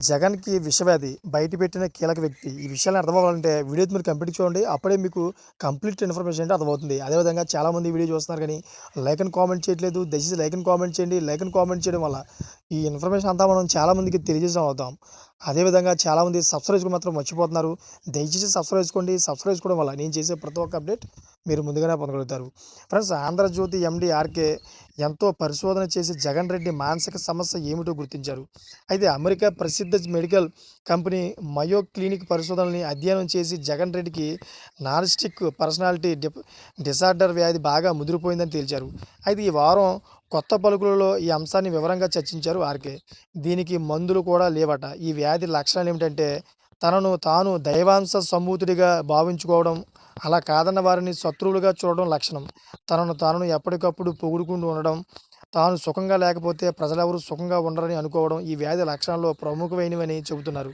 జగన్‌కి విషవ్యాధి బయటపెట్టిన కీలక వ్యక్తి. ఈ విషయాన్ని అర్థమవ్వాలంటే వీడియో మీరు కంప్లీట్ చూడండి. అప్పుడే మీకు కంప్లీట్ ఇన్ఫర్మేషన్ అంటే అర్థమవుతుంది. అదేవిధంగా చాలామంది ఈ వీడియో చూస్తున్నారు కానీ లైక్ అండ్ కామెంట్ చేయట్లేదు. దయచేసి లైక్ అండ్ కామెంట్ చేయండి. లైక్ అండ్ కామెంట్ చేయడం వల్ల ఈ ఇన్ఫర్మేషన్ అంతా మనం చాలామందికి తెలియజేసాం అవుతాం. అదేవిధంగా చాలామంది సబ్స్క్రైబ్ మాత్రం మర్చిపోతున్నారు. దయచేసి సబ్స్క్రైబ్ చేసుకోండి. సబ్స్క్రైబ్ చేసుకోవడం వల్ల నేను చేసే ప్రతి ఒక్క అప్డేట్ మీరు ముందుగానే పొందగలుగుతారు. ఫ్రెండ్స్ ఆంధ్రజ్యోతి ఎండి ఆర్‌కే ఎంతో పరిశోధన చేసి జగన్ రెడ్డి మానసిక సమస్య ఏమిటో గుర్తించారు. అయితే అమెరికా ప్రసిద్ధ మెడికల్ కంపెనీ మయో క్లినిక్ పరిశోధనల్ని అధ్యయనం చేసి జగన్ రెడ్డికి నార్సిస్టిక్ పర్సనాలిటీ డిసార్డర్ వ్యాధి బాగా ముదిరిపోయిందని తేల్చారు. అయితే ఈ వారం కొత్త పలుకులలో ఈ అంశాన్ని వివరంగా చర్చించారు ఆర్‌కే. దీనికి మందులు కూడా లేవట. ఈ వ్యాధి లక్షణాలు ఏమిటంటే తనను తాను దైవాంశ సంభూతుడిగా భావించుకోవడం, అలా కాదన్న వారిని శత్రువులుగా చూడడం లక్షణం. తనను తాను ఎప్పటికప్పుడు పొగుడుకుంటూ ఉండడం, తాను సుఖంగా లేకపోతే ప్రజలెవరూ సుఖంగా ఉండరని అనుకోవడం ఈ వ్యాధి లక్షణాల్లో ప్రముఖమైనవని చెబుతున్నారు.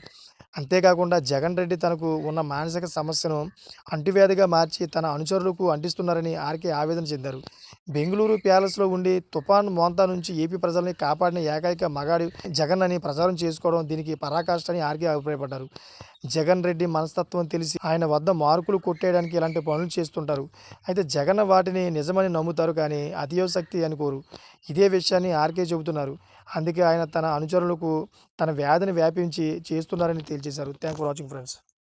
అంతేకాకుండా జగన్ రెడ్డి తనకు ఉన్న మానసిక సమస్యను అంటువ్యాధిగా మార్చి తన అనుచరులకు అంటిస్తున్నారని ఆర్‌కే ఆవేదన చెందారు. బెంగళూరు ప్యాలెస్‌లో ఉండి తుఫాన్ మోంతా నుంచి ఏపీ ప్రజల్ని కాపాడిన ఏకైక మగాడు జగన్ అని ప్రచారం చేసుకోవడం దీనికి పరాకాష్ట అని ఆర్‌కే అభిప్రాయపడ్డారు. జగన్ రెడ్డి మనస్తత్వం తెలిసి ఆయన వద్ద మార్కులు కొట్టేయడానికి ఇలాంటి పనులు చేస్తుంటారు. అయితే జగన్ వాటిని నిజమని నమ్ముతారు కానీ అతియోశక్తి అనుకోరు. ఇదే విషయాన్ని ఆర్‌కే చెబుతున్నారు. అందుకే ఆయన తన అనుచరులకు తన వ్యాధిని వ్యాపించి చేస్తున్నారని తెలిసి తేల్చేశారు. Thanks for watching friends.